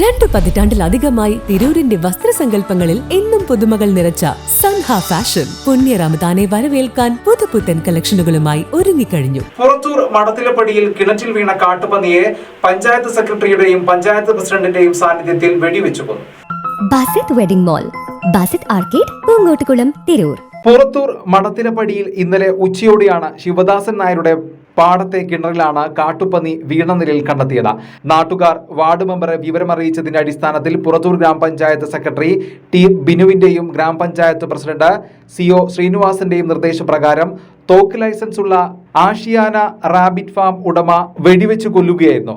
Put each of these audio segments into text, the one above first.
രണ്ടു പതിറ്റാണ്ടിലധികമായി തിരൂരിന്റെ വസ്ത്രസങ്കല്പങ്ങളിൽ എന്നും പുതുമകൾ നിറച്ച സൻഹ ഫാഷൻ. പുണ്യ റമദാനെ വരവേൽക്കാൻ പുതുപുത്തൻ കളക്ഷനുകളുമായി ഒരുങ്ങിക്കഴിഞ്ഞു. പുറത്തൂർ മടത്തിലപ്പടിയിൽ കിണറ്റിൽ വീണ കാട്ടുപന്നിയെ പഞ്ചായത്ത് സെക്രട്ടറിയുടെയും പഞ്ചായത്ത് പ്രസിഡന്റിന്റെയും സാന്നിധ്യത്തിൽ വെടിവെച്ചു കൊന്നു. Basith wedding mall Basith arcade Poongottukulam Tirur. Purathur മടത്തിലപ്പടിയിൽ ഇന്നലെ ഉച്ചയോടെയാണ് ശിവദാസൻ നായരുടെ പാടത്തെ കിണറിലാണ് കാട്ടുപന്നി വീണ നിലയിൽ കണ്ടെത്തിയത്. നാട്ടുകാർ വാർഡ് മെമ്പറെ വിവരമറിയിച്ചതിന്റെ അടിസ്ഥാനത്തിൽ പുറത്തൂർ ഗ്രാമപഞ്ചായത്ത് സെക്രട്ടറി ടി ബിനുവിന്റെയും ഗ്രാമപഞ്ചായത്ത് പ്രസിഡന്റ് സി ഒ ശ്രീനിവാസന്റെയും നിർദ്ദേശപ്രകാരം തോക്ക് ലൈസൻസ് ഉള്ള ആഷിയാന റാബിറ്റ് ഫാം ഉടമ വെടിവെച്ച് കൊല്ലുകയായിരുന്നു.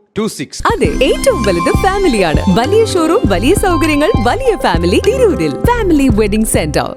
അതെ ഏറ്റവും വലുത് ഫാമിലിയാണ് വലിയ ഷോറൂം വലിയ സൗകര്യങ്ങൾ വലിയ ഫാമിലി തിരൂരിൽ. Family wedding centre